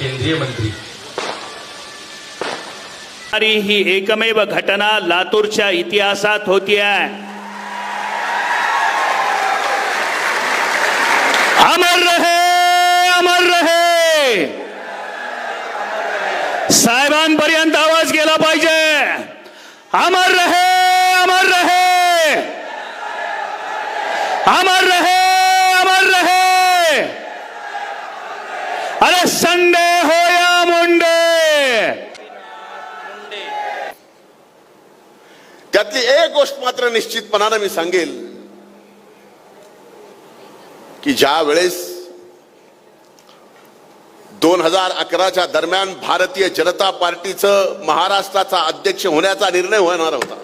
केंद्रीय मंत्री. ही एकमेव घटना लातूरच्या इतिहासात होती आहे. अमर रहे अमर रहे. साहेबांपर्यंत आवाज गेला पाहिजे. अमर रहे अमर रहे. अमर रहे अमर रहे. अरे संडे हो या मुंडे. त्यातली एक गोष्ट मात्र निश्चितपणानं मी सांगेल की ज्या वेळेस दोन हजार अकराच्या दरम्यान भारतीय जनता पार्टीचं महाराष्ट्राचा अध्यक्ष होण्याचा निर्णय होणार होता.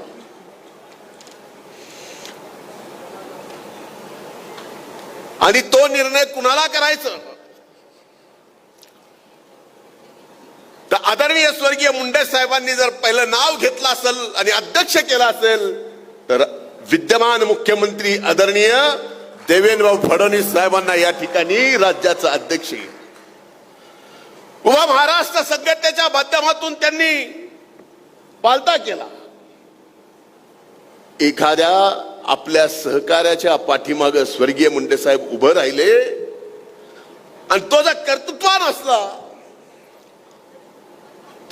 आणि तो निर्णय कुणाला करायचं तर आदरणीय स्वर्गीय मुंडे साहेबांनी जर पहिलं नाव घेतलं असेल आणि अध्यक्ष केलं असेल तर विद्यमान मुख्यमंत्री आदरणीय देवेंद्रभाऊ फडणवीस साहेबांना या ठिकाणी राज्याचा अध्यक्ष उभा महाराष्ट्र संघटनेच्या माध्यमातून त्यांनी पालता केला. एखाद्या आपल्या सहकार्याच्या पाठीमाग स्वर्गीय मुंडे साहेब उभं राहिले आणि तो जर कर्तृत्वान असला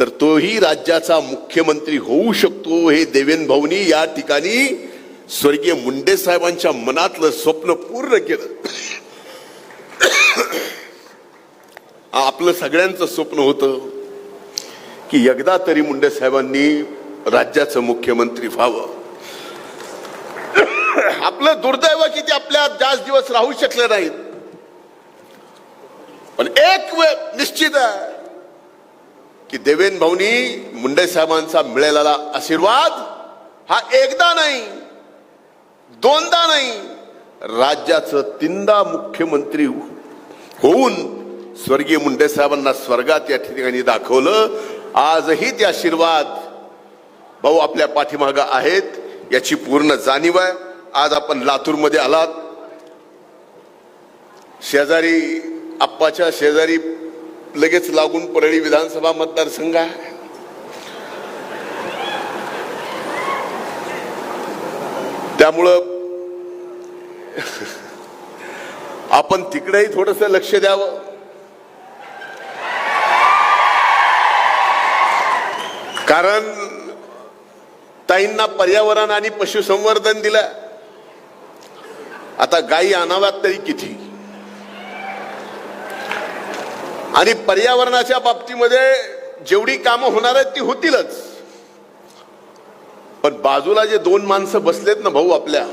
तर तोही राज्याचा मुख्यमंत्री होऊ शकतो हे देवेंद्र भाऊनी या ठिकाणी स्वर्गीय मुंडे साहेबांच्या मनातलं स्वप्न पूर्ण केलं. आपलं सगळ्यांचं स्वप्न होतं की एकदा तरी मुंडे साहेबांनी राज्याचं मुख्यमंत्री व्हावं. आपलं दुर्दैव की ते आपल्या जास्त दिवस राहू शकले नाहीत. पण एक वेळ निश्चित आहे की देवेंद्र भाऊनी मुंडे साहेबांचा मिळालेला आशीर्वाद हा एकदा नाही दोनदा नाही राज्याचं तीनदा मुख्यमंत्री होऊन स्वर्गीय मुंडे साहेबांना स्वर्गात या ठिकाणी दाखवलं. आजही ते आशीर्वाद भाऊ आपल्या पाठीमाग आहेत याची पूर्ण जाणीव आहे. आज आपण लातूरमध्ये आलात. शेजारी आप्पाच्या शेजारी लगेच लागून परळी विधानसभा मतदारसंघ आहे. त्यामुळं आपण तिकडेही थोडस लक्ष द्यावं. कारण ताईंना पर्यावरण आणि पशुसंवर्धन दिलं. आता गायी आणाव्यात तरी किती? आणि पर्यावरणाच्या बाबतीमध्ये जेवढी कामं होणार आहेत ती होतीलच. पण बाजूला जे दोन माणसं बसलेत ना भाऊ आपल्या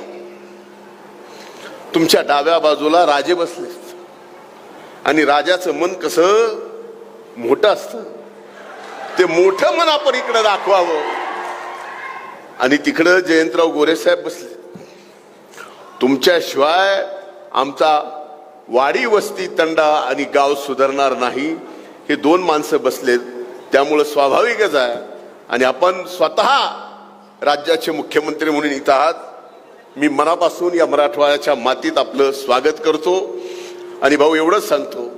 तुमच्या डाव्या बाजूला राजे बसलेत. आणि राजाचं मन कसं मोठं असतं. ते मोठं मन आपण इकडे दाखवावं. आणि तिकडं जयंतराव गोरे साहेब बसले तुमच्याशिवाय आमचा वाडी वस्ती तंडा आणि गाव सुधारणार नाही. हे दोन माणसं बसलेत त्यामुळं स्वाभाविकच आहे. आणि आपण स्वतः राज्याचे मुख्यमंत्री म्हणून इथं आहात. मी मनापासून या मराठवाड्याच्या मातीत आपलं स्वागत करतो. आणि भाऊ एवढंच सांगतो.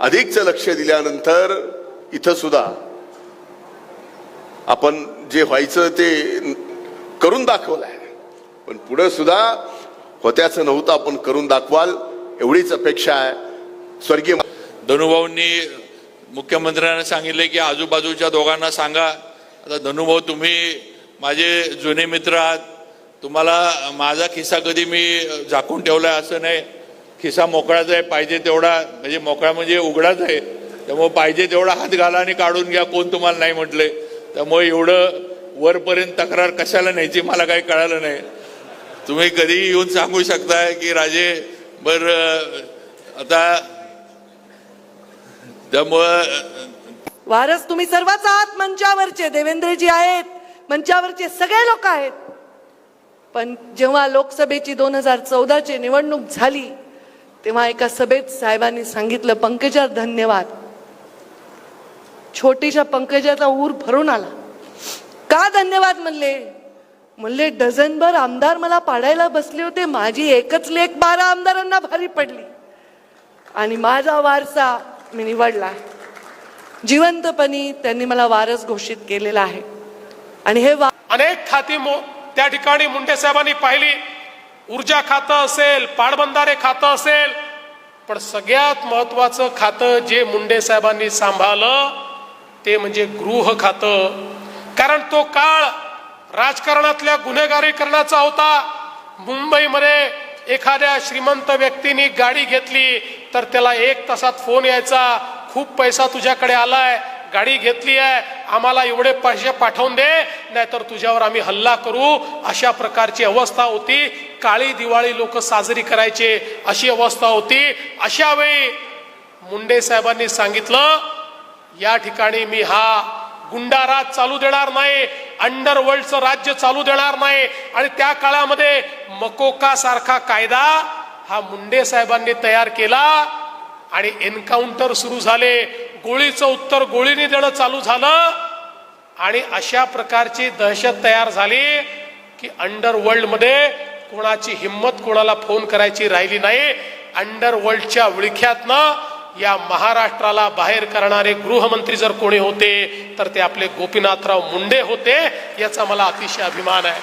अधिकचं लक्ष दिल्यानंतर इथं सुद्धा आपण जे व्हायचं ते करून दाखवलं आहे पण पुढं सुद्धा होत्याचं नव्हतं आपण करून दाखवाल. एवढीच अपेक्षा आहे. स्वर्गीय धनुभाऊंनी मुख्यमंत्र्यांना सांगितले की आजूबाजूच्या दोघांना सांगा. आता धनुभाऊ तुम्ही माझे जुने मित्र आहात. तुम्हाला माझा खिस्सा कधी मी झाकून ठेवला आहे असं नाही. खिस्सा मोकळाच आहे पाहिजे तेवढा. म्हणजे मोकळा म्हणजे उघडाच आहे. त्यामुळे पाहिजे तेवढा हात घाला आणि काढून घ्या कोण तुम्हाला नाही म्हटले. त्यामुळे एवढं वरपर्यंत तक्रार कशाला न्यायची मला काही कळालं नाही. तुम्ही कधीही येऊन सांगू शकताय की राजे बर आता त्यामुळं वारस तुम्ही सर्वच आहात मंचावरचे देवेंद्रजी आहेत मंचावरचे सगळे लोक आहेत. पण जेव्हा लोकसभेची दोन हजार चौदाची निवडणूक झाली तेव्हा एका सभेत साहेबांनी सांगितलं पंकजा धन्यवाद. छोटीशा पंकजाचा ऊर भरून आला. का धन्यवाद म्हणले? म्हणले डझनभर आमदार मला पाडायला बसले होते. माझी एकच लेख बारा आमदारांना भारी पडली. आणि माझा वारसा मी निवडला. जिवंतपणी त्यांनी मला वारस घोषित केलेला आहे. आणि हे वा अनेक खाती त्या ठिकाणी मुंडे साहेबांनी पाहिली. ऊर्जा खातं असेल पाटबंधारे खातं असेल पण सगळ्यात महत्वाचं खातं जे मुंडे साहेबांनी सांभाळलं ते म्हणजे गृह खातं. कारण तो काळ राजकारणातल्या गुन्हेगारीकरणाचा होता. मुंबईमध्ये एखाद्या श्रीमंत व्यक्तीने गाडी घेतली तर त्याला एक तासात फोन यायचा खूप पैसा तुझ्याकडे आलाय गाडी घेतली आहे आम्हाला एवढे पैसे पाठवून दे नाहीतर तुझ्यावर आम्ही हल्ला करू. अशा प्रकारची अवस्था होती. काळी दिवाळी लोक साजरी करायचे अशी अवस्था होती. अशा वेळी मुंडे साहेबांनी सांगितलं या ठिकाणी मी हा गुंडाराज चालू देणार नाही अंडरवर्ल्डचं राज्य चालू देणार नाही. आणि त्या काळामध्ये मकोका सारखा कायदा हा मुंडे साहेबांनी तयार केला आणि एन्काउंटर सुरू झाले. गोळीचं उत्तर गोळीने देणं चालू झालं. आणि अशा प्रकारची दहशत तयार झाली की अंडरवर्ल्डमध्ये कोणाची हिंमत कोणाला फोन करायची राहिली नाही. अंडरवर्ल्डच्या विळख्यातनं या महाराष्ट्राला बाहेर करणारे गृहमंत्री जर कोणी होते तर ते आपले गोपीनाथराव मुंडे होते याचा मला अतिशय अभिमान आहे.